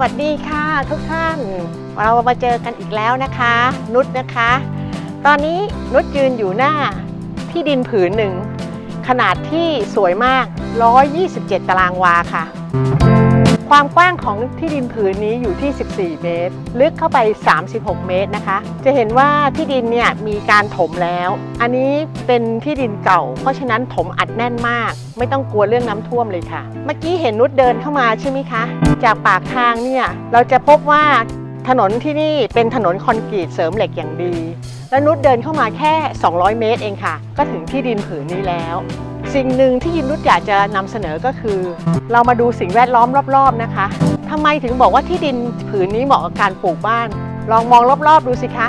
วัสดีค่ะทุกท่าน เรามาเจอกันอีกแล้วนะคะ นุชนะคะ ตอนนี้นุชยืนอยู่หน้าที่ดินผืนหนึ่ง ขนาดที่สวยมาก 127 ตารางวาค่ะ ความกว้างของที่ดินผืนนี้อยู่ที่ 14 เมตร ลึกเข้าไป 36 เมตรนะคะ จะเห็นว่าที่ดินเนี่ยมีการถมแล้ว อันนี้เป็นที่ดินเก่า เพราะฉะนั้นถมอัดแน่นมาก ไม่ต้องกลัวเรื่องน้ำท่วมเลยค่ะ เมื่อกี้เห็นนุชเดินเข้ามาใช่ไหมคะ จากปากทางเนี่ยเราจะพบว่าถนนที่นี่เป็นถนนคอนกรีตเสริมเหล็กอย่างดี แล้วนุชเดินเข้ามาแค่ 200 เมตรเองค่ะ ก็ถึงที่ดินผืนนี้แล้ว สิ่งหนึ่งที่ยินนุชอยากจะนำเสนอก็คือ เรามาดูสิ่งแวดล้อมรอบๆนะคะทำไมถึงบอกว่าที่ดินผืนนี้เหมาะกับการปลูกบ้าน ลองมองรอบๆดูสิคะ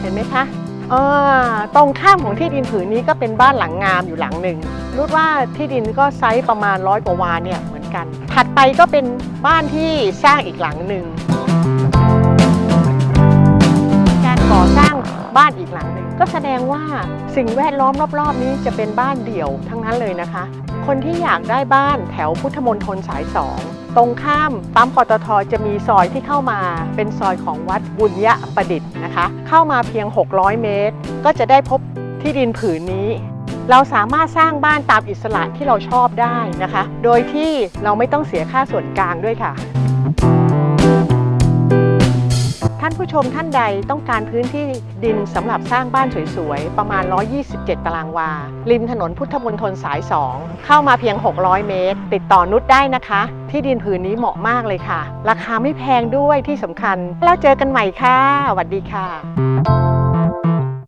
เห็นไหมคะตรงข้ามของที่ดินผืนนี้ก็เป็นบ้านหลังงามอยู่หลังหนึ่งนุชว่าที่ดินก็ไซส์ประมาณร้อยกว่าวาเนี่ยเหมือนกัน ถัดไปก็เป็นบ้านที่สร้างอีกหลังหนึ่ง บ้านอีกหลังหนึ่งก็แสดงว่าสิ่งแวดล้อมรอบๆ นี้จะเป็นบ้านเดี่ยวทั้งนั้นเลยนะคะ คนที่อยากได้บ้านแถวพุทธมณฑลสายสองตรงข้ามปั๊มปตทจะมีซอยที่เข้ามา เป็นซอยของวัดบุญยะประดิษฐ์นะคะ เข้ามาเพียง 600 เมตร ก็จะได้พบที่ดินผืนนี้ เราสามารถสร้างบ้านตามอิสระที่เราชอบได้นะคะ โดยที่เราไม่ต้องเสียค่าส่วนกลางด้วยค่ะ ท่านผู้ชมท่านใดต้องการพื้นที่ดินสำหรับสร้างบ้านสวยๆ ประมาณ 127 ตารางวา ริมถนนพุทธมณฑลสาย 2 เข้ามาเพียง 600 เมตร ติดต่อนุชได้นะคะ ที่ดินผืนนี้เหมาะมากเลยค่ะ ราคาไม่แพงด้วยที่สำคัญ แล้วเจอกันใหม่ค่ะสวัสดีค่ะ